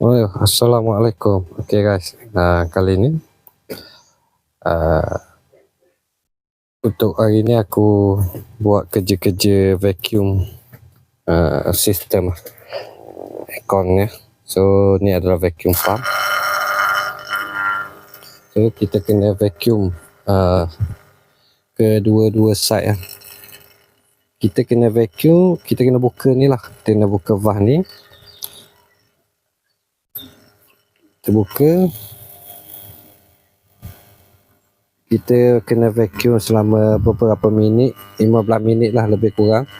Oh, Assalamualaikum. Okay guys, uh, kali ni uh, untuk hari ni aku buat kerja-kerja vacuum uh, sistem aircon ni. So ni adalah vacuum pump. So kita kena vacuum uh, kedua-dua side lah. Kita kena vacuum, kita kena buka ni lah. Kita kena buka valve ni. Kita buka kita kena vacuum selama beberapa minit 15 minit lah lebih kurang.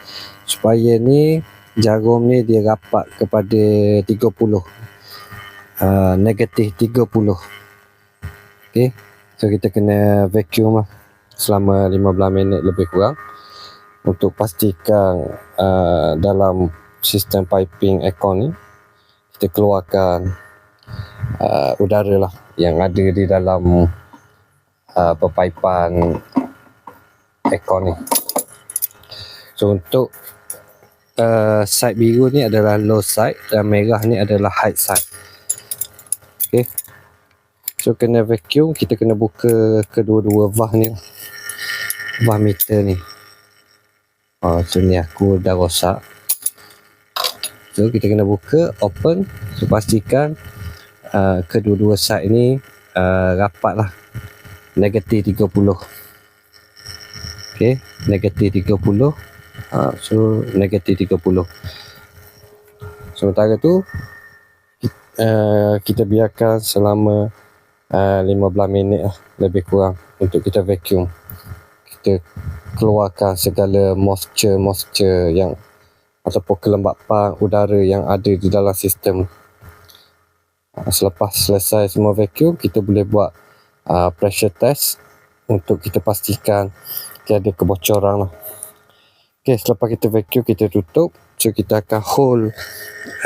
Supaya ni jarum ni dia rapat kepada 30 uh, negatif 30 ok so kita kena vacuum lah selama 15 minit lebih kurang. Untuk pastikan uh, dalam sistem piping aircon ni kita keluarkan uh, udara lah yang ada di dalam uh, perpaipan aircon ni. So untuk uh, side biru ni adalah low side dan merah ni adalah high side. Okay. So kena vacuum, kita kena buka kedua-dua valve ni. Valve meter ni. Oh, so ni aku dah rosak. So kita kena buka, open. So pastikan uh, kedua-dua side ni uh, rapat lah negatif 30 ok negatif 30 uh, so negatif 30 sementara tu uh, kita biarkan selama uh, 15 minit lah lebih kurang untuk kita vacuum. Kita keluarkan segala moisture moisture yang ataupun kelembapan udara yang ada di dalam sistem. Ah, selepas selesai semua vacuum kita boleh buat uh, pressure test untuk kita pastikan tiada kebocoran lah. Okay, selepas kita vacuum kita tutup. So kita akan hold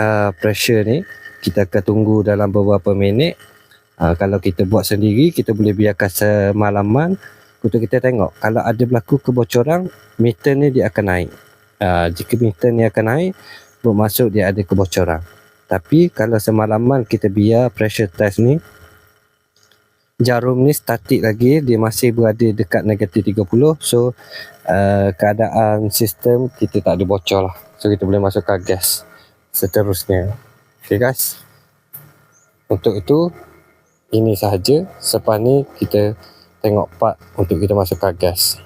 uh, pressure ni. Kita akan tunggu dalam beberapa minit. Uh, kalau kita buat sendiri kita boleh biarkan semalaman. Untuk kita tengok kalau ada berlaku kebocoran meter ni dia akan naik. Uh, jika meter ni akan naik bermaksud dia ada kebocoran tapi kalau semalaman kita biar pressure test ni jarum ni statik lagi dia masih berada dekat negatif 30 so uh, keadaan sistem kita tak ada bocor lah. So kita boleh masukkan gas seterusnya. Ok guys? Untuk itu ini sahaja. Selepas ni kita tengok part untuk kita masukkan gas